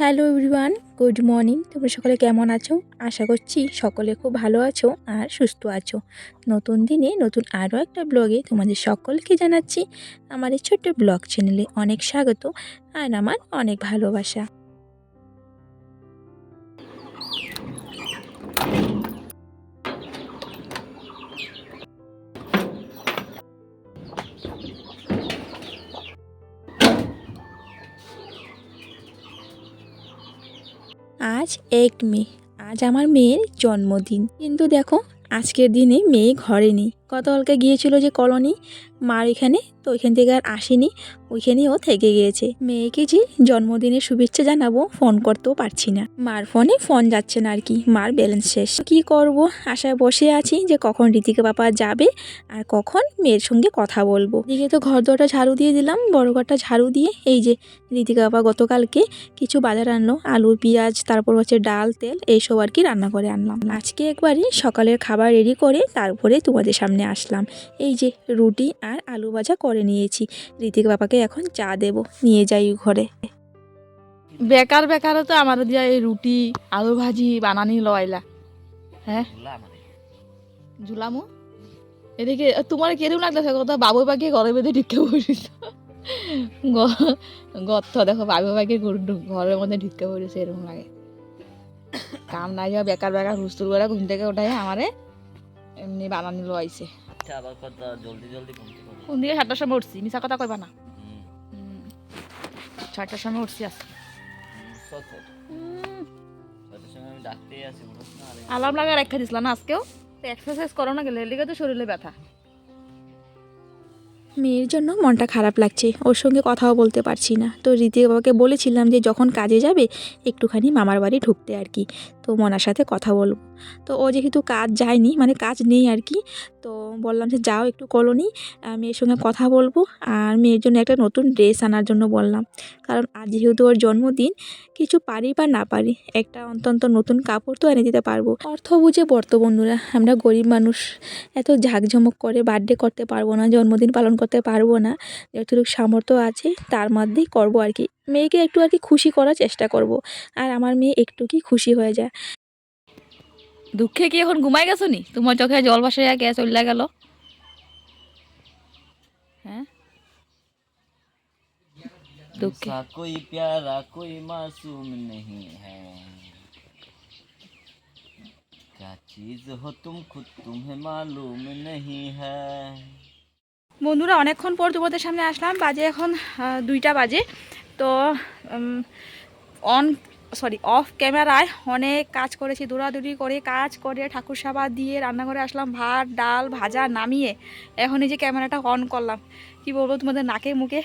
Hello everyone good morning তোমরা সকলে কেমন আছো? আশা করছি সকলে খুব ভালো আছো আর সুস্থ আছো। নতুন দিনে নতুন আরও একটা ব্লগে তোমাদের সকলকে জানাচ্ছি, আমার এই ছোট্ট ব্লগ চ্যানেলে অনেক স্বাগত আর আমার অনেক ভালোবাসা। আজ এক মে আজ আমার মেয়ের জন্মদিন। কিন্তু দেখো আজকের দিনে মেয়ে ঘরে নেই। গতকালকে গিয়েছিল যে কলোনি। মার এখানে, তো ওইখান থেকে আর আসেনি। ওইখানেই ও থেকে গিয়েছে। মেয়েকে যে জন্মদিনের শুভেচ্ছা জানাব, ফোন করতেও পারছি না। মার ফোনে ফোন যাচ্ছে না আর কি। মার ব্যালেন্স শেষ। কি করব? আশায় বসে আছি যে কখন ঋতিকা বাবা যাবে আর কখন মেয়ের সঙ্গে কথা বলব। এদিকে তো ঘর দরটা ঝাড়ু দিয়ে দিলাম, বড় ঘরটা ঝাড়ু দিয়ে। এই যে ঋতিকা বাবা গতকালকে কিছু বাজার আনলো, আলু, পেঁয়াজ, তারপর হচ্ছে ডাল, তেল, এইসব আর কি রান্না করে আনলাম। আজকে একবারই সকালের খাবার রেডি করে তারপরে তোমাদের সামনে আসলাম। এই যে রুটি আর আলু ভাজা করে নিয়েছি। ঋতিক বাবাকে এখন চা দেব নিয়ে যাই ঘরে। বেকার বেকারও তো আমার দিয়া এই রুটি আলু ভাজি বানানি লয়লা। হ্যাঁ? ঝুলামু এদিকে তোমার কেরম লাগতেছে? কথা বাবু পাখি ঘরে বেঁধে ঢুকে পড়িস গর্ত দেখো বাবু পাখি ঘরের মধ্যে ঢুকে পড়েছে এরকম লাগে। কাম নাই যাওয়া বেকার বেকার হুস্তুর করে ঘুম থেকে ওঠাই আমারে। এমনি বানানি লইছে আচ্ছা আবার কত জলদি জলদি কোন দিকে সাতটার সময় উঠছি? মিশা কথা কইবা না। হুম। সময় উঠছি আরে অ্যালার্ম লাগা রেখে দিছিল না আজকেও? এক্সারসাইজ করো না গেলে এদিকে তো শরীরে ব্যথা। মেয়ের জন্য মনটা খারাপ লাগছে। ওর সঙ্গে কথাও বলতে পারছি না। তো রীতি বাবাকে বলেছিলাম যে যখন কাজে যাবে একটুখানি মামার বাড়ি ঢুকতে আর কি। তো মনার সাথে কথা বলব। তো ও যেহেতু কাজ যায়নি মানে কাজ নেই আর কি তো বললাম যে যাও একটু কলোনি মেয়ের সঙ্গে কথা বলব আর মেয়ের জন্য একটা নতুন ড্রেস আনার জন্য বললাম। কারণ আজ যেহেতু ওর জন্মদিন, কিছু পারি বা না পারি, একটা অন্তত নতুন কাপড় তো এনে দিতে পারব। অর্থ বুঝে বর্ত বন্ধুরা আমরা গরিব মানুষ, এত ঝাঁকঝমক করে বার্থডে করতে পারব না, জন্মদিন পালন করতে পারব না, যতটুকু সামর্থ্য আছে, তার মধ্যেই করব আর কি মেয়েকে একটু আর কি খুশি করার চেষ্টা করব আর আমার মেয়ে একটু কি খুশি হয়ে যায় দুঃখে কি এখন ঘুমাই গেছো নি তোমার চোখে জল ভাসে গে চলে গেল হ্যাঁ দুঃখে सा कोई प्यारा कोई मासूम नहीं है क्या चीज हो तुम खुद तुम्हें मालूम नहीं है বন্ধুরা অনেকক্ষণ পর তোমাদের সামনে আসলাম বাজে এখন আহ, দুইটা বাজে তো অন সরি অফ ক্যামেরায় অনেক কাজ করেছি, দৌড়াদৌড়ি করে কাজ করে ঠাকুর সাবা দিয়ে রান্নাঘরে আসলাম, ভাত, ডাল, ভাজা নামিয়ে এখন এই যে ক্যামেরাটা অন করলাম। কি বলব, তোমাদের নাকে মুখে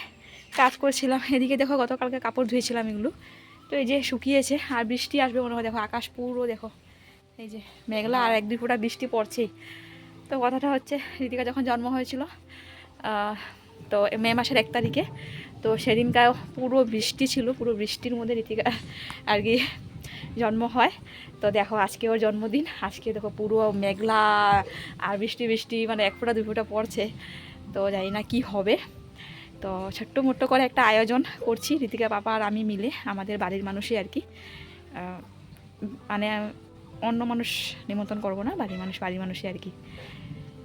কাজ করছিলাম। এদিকে দেখো গতকালকে কাপড় ধুয়েছিলাম এগুলো। তো এই যে শুকিয়েছে আর বৃষ্টি আসবে মনে হয়। দেখো আকাশ পুরো দেখো, এই যে মেঘলা আর এক দুই ফোঁটা বৃষ্টি পড়ছেই। তো কথাটা হচ্ছে, ঋতিকা যখন জন্ম হয়েছিল তো মে মাসের এক তারিখে তো সেদিনকার পুরো বৃষ্টি ছিল, পুরো বৃষ্টির মধ্যে ঋতিকা আর কি জন্ম হয়। তো দেখো আজকে ওর জন্মদিন, আজকে দেখো পুরো মেঘলা আর বৃষ্টি বৃষ্টি মানে এক ফোঁটা, দুই ফোঁটা পড়ছে। তো জানি না কি হবে। তো ছোট্ট মোট্ট করে একটা আয়োজন করছি, ঋতিকা পাপা আর আমি মিলে, আমাদের বাড়ির মানুষই আর কি। মানে অন্য মানুষ নিমন্ত্রণ করব না, বাড়ির মানুষ, বাড়ির মানুষই আর কি।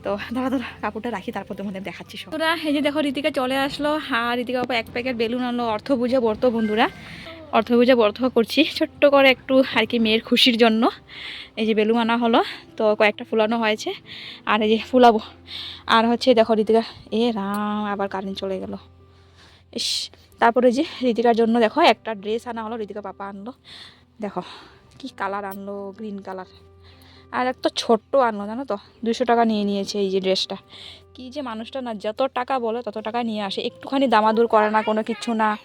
তো দাঁড়া দাঁড়া, কাপড়টা রাখি, তারপর তোমাদের দেখাচ্ছি তোরা এই যে দেখো, ঋতিকা চলে আসলো। আর ঋতিকা বাবা, এক প্যাকেট বেলুন আনলো, অর্থ বুঝে বর্ত, বন্ধুরা। অর্থ বুঝে বর্ত করছি। ছোট্ট করে একটু আর কি মেয়ের খুশির জন্য। এই যে বেলুন আনা হলো, তো কয়েকটা ফুলানো হয়েছে। আর এই যে ফুলাবো। আর হচ্ছে দেখো, ঋতিকা, এ রাম, আবার কারেন্ট চলে গেল। ইস, তারপরে যে ঋতিকার জন্য দেখো, একটা ড্রেস আনা হলো, ঋতিকা পাপা আনলো। দেখো, কি কালার আনলো গ্রিন কালার আর একটা ছোট্ট আনলো, জানো তো? দুশো টাকা নিয়ে নিয়েছে এই যে ড্রেসটা কি যে মানুষটা না, যত টাকা বলে তত টাকা নিয়ে আসে। একটুখানি দামাদুর করে না, কোনো কিছু না।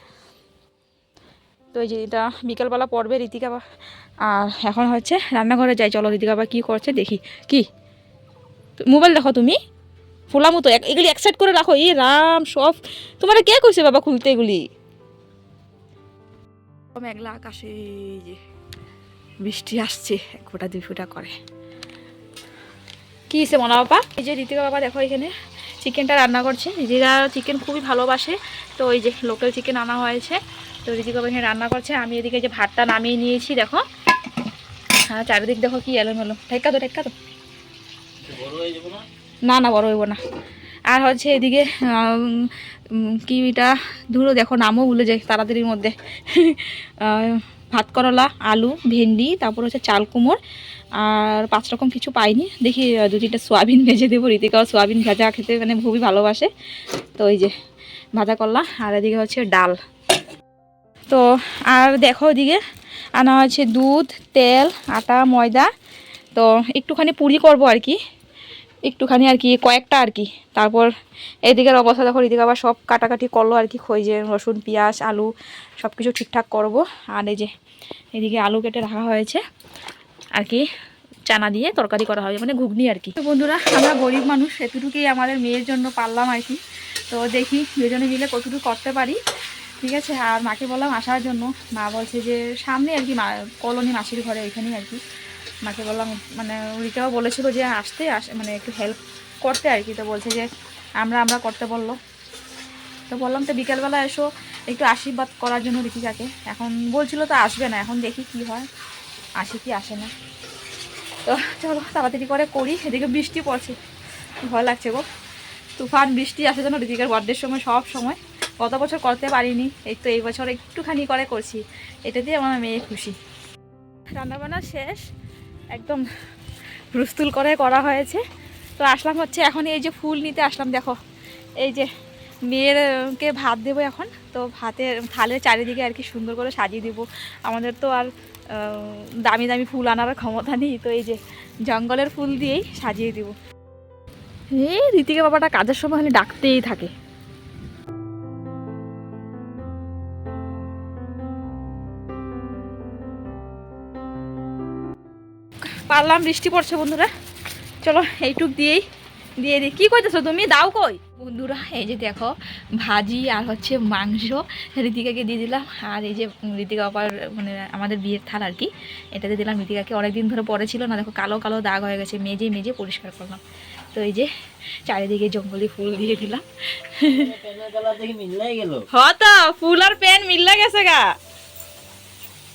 তো এই যে এটা বিকেলবেলা পড়বে ঋতিকা আর এখন হচ্ছে রান্নাঘরে যাই। চলো ঋতিকা বা কী করছে দেখি। কি? তো মোবাইল দেখো তুমি? ফুলামো তো এক- এগুলি এক সাইড করে রাখো। এই রাম, সব। তোমার কে কইছে বাবা খুলতে এগুলি? মেঘলা আকাশে যে। বৃষ্টি আসছে এক ফোঁটা দুই ফোঁটা করে। কি হিসে মনা বাবা? এই যে ঋতিকা বাবা দেখো এখানে চিকেনটা রান্না করছে। ঋতিকা চিকেন খুবই ভালোবাসে। তো এই যে লোকাল চিকেন আনা হয়েছে। তো ঋতিকা এখানে রান্না করছে। আমি এদিকে যে ভাতটা নামিয়ে নিয়েছি দেখো। হ্যাঁ চারিদিক দেখো কি এলোমেলো। ঠেকা তো ঠেকা তো। না না বড় হইব না। আর হচ্ছে এদিকে উম, উম, কি এটা? ধরো দেখো নামও ভুলে যায় তাড়াতাড়ির মধ্যে। ভাত করলা, আলু, ভেন্ডি, তারপর হচ্ছে চাল কুমড়, আর পাঁচ রকম কিছু পাইনি। দেখি দু তিনটা সোয়াবিন ভেজে দেবো। রীতিকাও সোয়াবিন ভাজা খেতে মানে খুবই ভালোবাসে। তো ওই যে, ভাজা করলা, আর এদিকে হচ্ছে ডাল। তো আর দেখো ওদিকে, আনা হচ্ছে দুধ, তেল, আটা, ময়দা। তো একটুখানি পুরি করব আর কি। একটুখানি আর কি, কয়েকটা আর কি। তারপর এদিকের অবস্থা দেখো, এদিকে আবার সব কাটাকাটি করল আর কি, খই যে রসুন, পেঁয়াজ, আলু সব কিছু ঠিকঠাক করব। আর এই যে এদিকে আলু কেটে রাখা হয়েছে, আর কি চানা দিয়ে তরকারি করা হবে মানে ঘুগনি আর কি। বন্ধুরা, আমরা গরিব মানুষ, এতটুকুই আমাদের মেয়ের জন্য পারলাম আর কি। তো দেখি দুজনে মিলে কতটুকু করতে পারি। ঠিক আছে, আর মাকে বললাম আসার জন্য। মা বলছে যে সামনে আর কি মা, কলোনি মাসির ঘরে ওইখানেই আর কি। মাকে বললাম মানে রিতাও বলেছিল যে আসতে, আস মানে একটু হেল্প করতে আর কি। তো বলছে যে আমরা আমরা করতে বলল। তো বললাম, তো বিকেলবেলা এসো, একটু আশীর্বাদ করার জন্য ঋতিকাকে এখন বলছিল, তো আসবে না, এখন দেখি কি হয়। আসে কি আসে না। তো চলো, তাড়াতাড়ি করে করি, এদিকে বৃষ্টি পড়ছে। ভয় লাগছে গো। তুফান, বৃষ্টি আসে যেন ঋতিকার বার্থডের সময়, সব সময়। গত বছর করতে পারিনি, এই তো এই বছর একটুখানি করে করছি। এটা দিয়ে আমার মেয়ে খুশি। রান্নাবান্না শেষ। একদম রুস্তুল করে করা হয়েছে। তো আসলাম হচ্ছে, এখন এই যে ফুল নিতে আসলাম, দেখো। এই যে মেয়েরকে ভাত দেবো এখন, তো ভাতের থালের চারিদিকে আর কি সুন্দর করে সাজিয়ে দেবো। আমাদের তো আর দামি দামি ফুল আনার ক্ষমতা নেই, তো এই যে জঙ্গলের ফুল দিয়েই সাজিয়ে দিব। এই রীতিকা বাবাটা কাজের সময় খালি ডাকতেই থাকে। পারলাম, বৃষ্টি পড়ছে বন্ধুরা। চলো এইটুক দিয়েই দিয়ে দিই। কী কইতেছো তুমি? দাও কই? বন্ধুরা, এই যে দেখো, ভাজি আর হচ্ছে মাংস ঋতিকাকে দিয়ে দিলাম। আর এই যে ঋতিকা আবার মানে আমাদের বিয়ের থাল আর কি, এটাতে দিলাম। ঋতিকাকে অনেকদিন ধরে পরে ছিল না, দেখো কালো কালো দাগ হয়ে গেছে, মেজে মেজে পরিষ্কার করলাম। তো এই যে চারিদিকে জঙ্গলি ফুল দিয়ে দিলাম। পেনের কালার দেখি মিললাই গেল হ তো ফুল আর প্যান মিল্লা গেছে গা।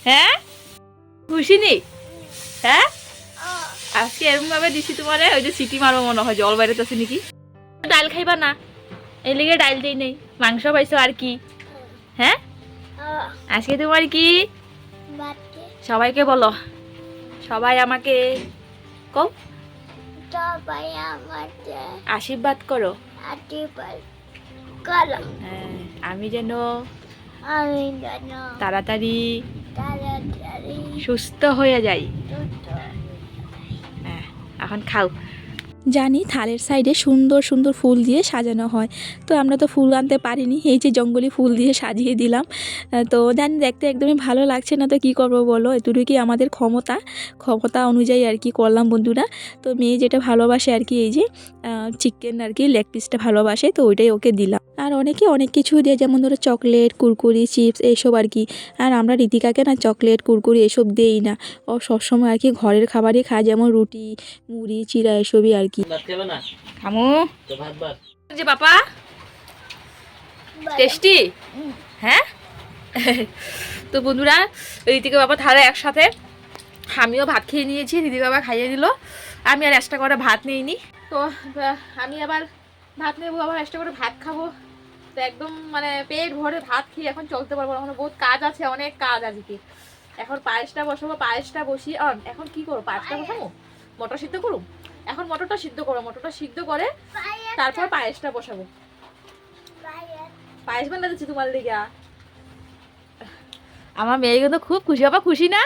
হ্যাঁ? খুশি নি? হ্যাঁ? আজকে এরকম ভাবে দিছি তোমারে ওই যে সিটি মারবো মনে হয় জল বাইরে আছে নাকি? ডাল খাইবা না? এই লিগে ডাল দেই নেই মাংস পাইছো আর কি? হ্যাঁ? আজকে তোমার কি? সবাইকে বলো। সবাই আমাকে কও। সবাই আমাকে আশীর্বাদ করো। আশীর্বাদ করো। হ্যাঁ আমি যেন আমি যেন তাড়াতাড়ি তাড়াতাড়ি সুস্থ হয়ে যাই। সুস্থ এখন খাও। জানি থালের সাইডে সুন্দর সুন্দর ফুল দিয়ে সাজানো হয়। তো আমরা তো ফুল আনতে পারিনি, এই যে জঙ্গলি ফুল দিয়ে সাজিয়ে দিলাম। তো জানি দেখতে একদমই ভালো লাগছে না, তো কী করব বলো? এতটুকুই আমাদের ক্ষমতা। ক্ষমতা অনুযায়ী আর কি করলাম বন্ধুরা। তো মেয়ে যেটা ভালোবাসে আর কি, এই যে চিকেন আর কি লেগ পিসটা ভালোবাসে, তো ওইটাই ওকে দিলাম। আর অনেকে অনেক কিছু দিয়ে, যেমন ধরো চকলেট কুরকুরি চিপস এইসব আর কি। আর আমরা রীতিকাকে না চকলেট কুরকুরি এসব দেই না। ও সবসময় আর কি ঘরের খাবারই খায়, যেমন রুটি, মুড়ি, চিড়া, এসবই আর কি। না? খামু। তো ভাত ভাত যে বাপা? টেস্টি? হ্যাঁ? তো বন্ধুরা ঋতিকা বাবা থালা একসাথে। আমিও ভাত খেয়ে নিয়েছি ঋতিকা বাবা খাইয়ে দিল। আমি আর এক্সট্রা করে ভাত নিইনি। তো আমি আবার ভাত নেব আবার এক্সট্রা করে ভাত খাব। তো একদম মানে পেট ভরে ভাত খেয়ে এখন চলতে পারব না। এখন বহুত কাজ আছে অনেক কাজ আজকে। এখন পায়েসটা বসাবো পায়েসটা বসিয়ে এখন কি করব? পায়েসটা বসাবো? মটর সিদ্ধ করুম? এখন মটরটা সিদ্ধ করো মটরটা সিদ্ধ করে তারপর পায়েসটা বসাবো। পায়েস বানা দিচ্ছি তোমার দিকে আমার মেয়ে কিন্তু খুব খুশি বাবা খুশি না?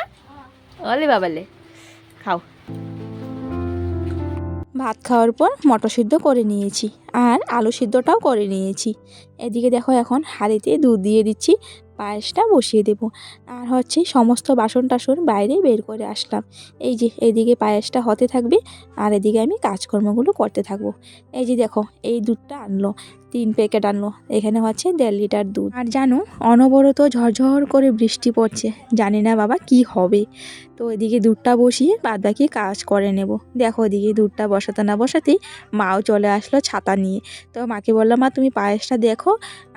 ওলে বাবালে খাও। ভাত খাওয়ার পর মটর সিদ্ধ করে নিয়েছি আর আলু সিদ্ধটাও করে নিয়েছি। এদিকে দেখো এখন হাঁড়িতে দুধ দিয়ে দিচ্ছি, পায়েসটা বসিয়ে দেব। আর হচ্ছে সমস্ত বাসন টাসন বাইরে বের করে আসলাম। এই যে এদিকে পায়েসটা হতে থাকবে আর এদিকে আমি কাজকর্মগুলো করতে থাকব। এই যে দেখো, এই দুধটা আনলো, তিন প্যাকেট আনলো, এখানে হচ্ছে দেড় লিটার দুধ। আর জানো, অনবরত ঝরঝর করে বৃষ্টি পড়ছে, জানি না বাবা কি হবে। তো এদিকে দুধটা বসিয়ে বাদ বাকি কাজ করে নেব। দেখো এদিকে দুধটা বসাতে না বসাতেই মাও চলে আসলো ছাতা নিয়ে। তো মাকে বললাম, মা, তুমি পায়েসটা দেখো,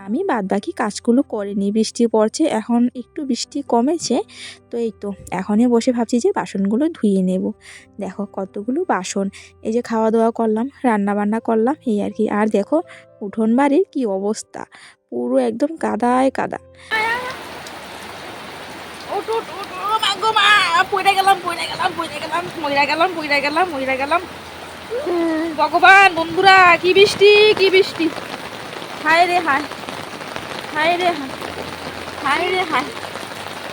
আমি বাদ বাকি কাজগুলো করে নিই। বৃষ্টি পড়ছে, এখন একটু বৃষ্টি কমেছে, তো এই তো, এখনই বসে ভাবছি যে বাসনগুলো ধুয়ে নেব। দেখো কতগুলো বাসন, এই যে খাওয়া দাওয়া করলাম রান্না বান্না করলাম, এই আর কি। আর দেখো উঠোন বাড়ির কী অবস্থা, পুরো একদম কাদায় কাদা ওট ওট ওট ও মা গো গেলাম গেলাম গেলাম গেলাম গেলাম গেলাম। ভগবান, বন্ধুরা, কি বৃষ্টি কি বৃষ্টি। হায় রে হায় হায় রে হায় হায় রে হায়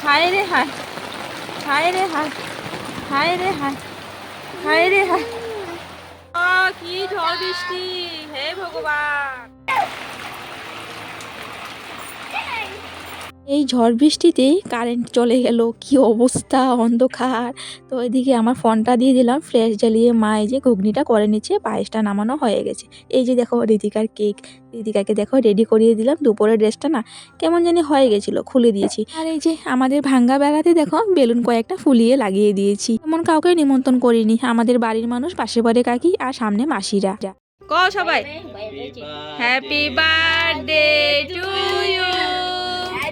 হায় রে হায় হায় রে হায় হায় রে হায় হায় রে হায়। কি ঝড় বৃষ্টি, হে ভগবান। এই ঝড় বৃষ্টিতে কারেন্ট চলে গেল কি অবস্থা অন্ধকার। তো এদিকে আমার ফোনটা দিয়ে দিলাম ফ্ল্যাশ জ্বালিয়ে মা এই যে ঘুগনিটা করে নিচ্ছে পায়েসটা নামানো হয়ে গেছে। এই যে দেখো ঋতিকার কেক ঋতিকাকে দেখো রেডি করিয়ে দিলাম দুপুরের ড্রেসটা না কেমন জানি হয়ে গেছিল খুলে দিয়েছি। আর এই যে আমাদের ভাঙ্গা বেড়াতে দেখো বেলুন কয়েকটা ফুলিয়ে লাগিয়ে দিয়েছি। এমন কাউকে নিমন্ত্রণ করিনি আমাদের বাড়ির মানুষ পাশে বাড়ি কাকি আর সামনে মাসিরা। ক সবাই। Happy birthday to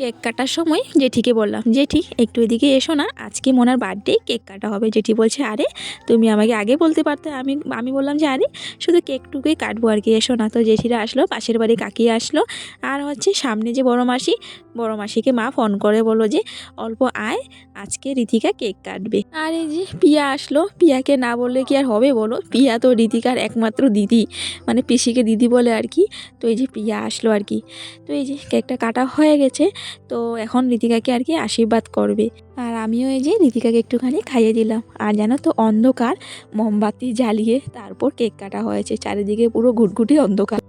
cake কাটার সময় জেঠিকে বললাম, জেঠি, একটু এদিকে এসো না, আজকে মোনার বার্থডে, কেক কাটা হবে। জেঠি বলছে, আরে, তুমি আমাকে আগে বলতে পারতে, আমি আমি বললাম যে, আরে, শুধু কেকটুকুই কাটবো আর কি, এসো না। তো জেঠিরা আসলো, পাশের বাড়ি কাকি আসলো, আর হচ্ছে সামনে যে বড় মাসি, বড় মাসিকে মা ফোন করে বলো যে, অল্প আয়, আজকে রীতিকা কেক কাটবে। আর এই যে পিয়া আসলো, পিয়াকে না বললে কি আর হবে বলো? পিয়া তো রীতিকার একমাত্র দিদি মানে পিসিকে দিদি বলে আর কি। তো এই যে পিয়া আসলো আর কি। তো এই যে কেকটা কাটা হয়ে গেছে তো এখন রীতিকাকে আর কি আশীর্বাদ করবে। আর আমিও এই যে রীতিকাকে একটুখানি খাইয়ে দিলাম। আর জানো তো, অন্ধকার, মোমবাতি জ্বালিয়ে তারপর কেক কাটা হয়েছে। চারিদিকে পুরো ঘুটঘুটি অন্ধকার।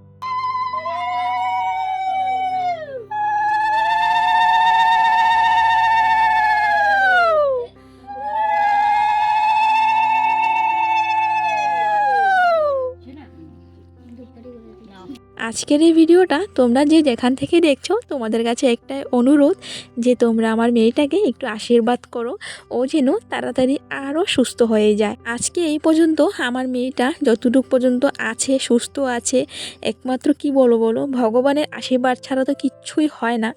আজকের এই ভিডিওটা তোমরা যে যেখান থেকে দেখছ, তোমাদের কাছে একটাই অনুরোধ যে তোমরা আমার মেয়েটাকে একটু আশীর্বাদ করো। ও যেন তাড়াতাড়ি আরও সুস্থ হয়ে যায়। আজকে এই পর্যন্ত আমার মেয়েটা যতটুকু পর্যন্ত আছে, সুস্থ আছে, একমাত্র কি বলো বলো, ভগবানের আশীর্বাদ ছাড়া তো কিচ্ছুই হয় না।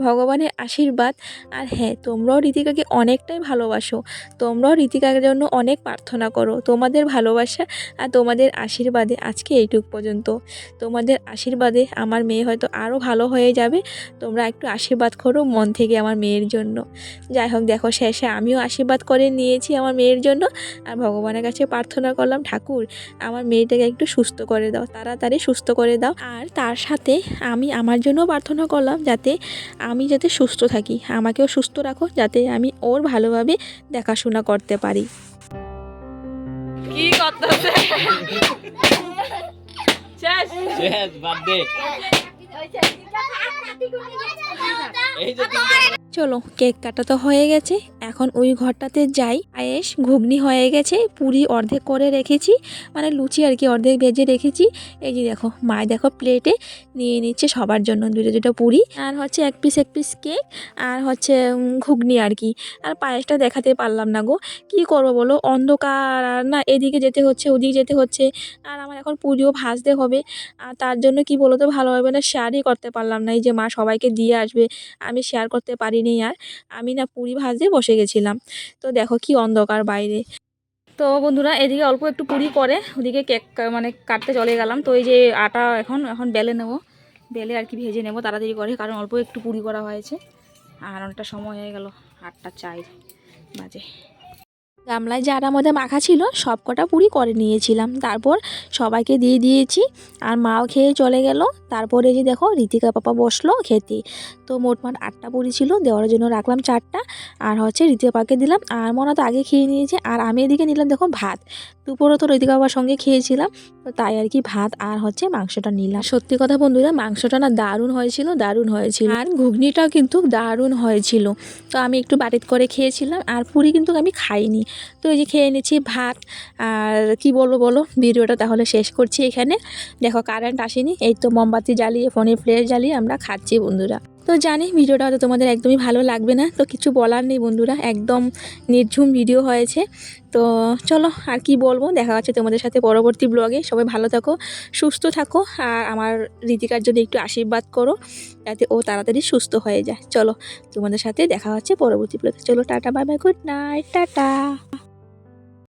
ভগবানের আশীর্বাদ। আর হ্যাঁ তোমরাও রীতিকাকে অনেকটাই ভালোবাসো। তোমরাও রীতিকার জন্য অনেক প্রার্থনা করো। তোমাদের ভালোবাসা আর তোমাদের আশীর্বাদে আজকে এইটুক পর্যন্ত। তোমাদের আশীর্বাদে আমার মেয়ে হয়তো আরও ভালো হয়ে যাবে। তোমরা একটু আশীর্বাদ করো মন থেকে আমার মেয়ের জন্য। যাই হোক, দেখো শেষে আমিও আশীর্বাদ করে নিয়েছি আমার মেয়ের জন্য। আর ভগবানের কাছে প্রার্থনা করলাম, ঠাকুর, আমার মেয়েটাকে একটু সুস্থ করে দাও, তাড়াতাড়ি সুস্থ করে দাও। আর তার সাথে আমি আমার জন্য প্রার্থনা করলাম যাতে আমি যাতে সুস্থ থাকি। আমাকেও সুস্থ রাখো, যাতে আমি ওর ভালোভাবে দেখাশোনা করতে পারি। কি করতেছে? শেষ শেষ চলো, কেক কাটা তো হয়ে গেছে। এখন ওই ঘরটাতে যাই। পায়েস ঘুগনি হয়ে গেছে। পুরি অর্ধেক করে রেখেছি। মানে লুচি আর কি অর্ধেক ভেজে রেখেছি। এই যে দেখো, মায় দেখো প্লেটে নিয়ে নিচ্ছে সবার জন্য দুটো দুটো পুরি। আর হচ্ছে এক পিস এক পিস কেক। আর হচ্ছে ঘুগনি আর কি। আর পায়েসটা দেখাতে পারলাম না গো। কি করব বলো? অন্ধকার আর না, এদিকে যেতে হচ্ছে, ওদিকে যেতে হচ্ছে। আর আমার এখন পুরিও ভাজতে হবে। আর তার জন্য কি বলো তো, ভালো হবে না? শেয়ারই করতে পারলাম না, এই যে মা সবাইকে দিয়ে আসবে, আমি শেয়ার করতে পারিনি আর, আমি না পুরি ভাজে বসে গেছিলাম। তো দেখো কি অন্ধকার বাইরে। তো বন্ধুরা এদিকে অল্প একটু পুরি করে, ওদিকে কেক মানে কাটতে চলে গেলাম। তো এই যে আটা এখন এখন বেলে নেব, বেলে আর কি ভেজে নেব তাড়াতাড়ি করে, কারণ অল্প একটু পুরি করা হয়েছে। আর অনেকটা সময় হয়ে গেল, আটটা চাই বাজে। গামলায় যারা আমাদের মাখা ছিল, সব কটা পুরি করে নিয়েছিলাম। তারপর সবাইকে দিয়ে দিয়েছি, আর মাও খেয়ে চলে গেল। তারপরে যে দেখো রীতিকা পাপা বসল খেতে। তো মোটমাট আটটা পুরি ছিল, দেওয়ার জন্য রাখলাম চারটা। আর হচ্ছে রীতিকা পাকে দিলাম, আর মনে তো আগে খেয়ে নিয়েছে, আর আমি এদিকে নিলাম দেখো ভাত। দুপুরও তো রৈদিকা বাবার সঙ্গে খেয়েছিলাম, তো তাই আর কি ভাত আর হচ্ছে মাংসটা নিলাম। সত্যি কথা বন্ধুরা, মাংসটা না দারুণ হয়েছিল দারুণ হয়েছিল। আর ঘুগনিটাও কিন্তু দারুণ হয়েছিল। তো আমি একটু বাড়িতে করে খেয়েছিলাম, আর পুরি কিন্তু আমি খাইনি। তো এই যে খেয়ে নিচ্ছি ভাত, আর কি বলব বলো, ভিডিওটা তাহলে শেষ করছি এখানে। দেখো কারেন্ট আসেনি, এই তো মোমবাতি জ্বালিয়ে ফোনে ফ্লেশ জ্বালিয়ে আমরা খাচ্ছি বন্ধুরা। তো জানি ভিডিওটা হয়তো তোমাদের একদমই ভালো লাগবে না, তো কিছু বলার নেই বন্ধুরা, একদম নির্ঝুম ভিডিও হয়েছে। তো চলো আর কি বলব, দেখা হচ্ছে তোমাদের সাথে পরবর্তী ব্লগে সবাই ভালো থাকো, সুস্থ থাকো, আর আমার রীতিকার জন্য একটু আশীর্বাদ করো, যাতে ও তাড়াতাড়ি সুস্থ হয়ে যায়। চলো তোমাদের সাথে দেখা হচ্ছে পরবর্তী ব্লগে চলো tata bye bye good night tata.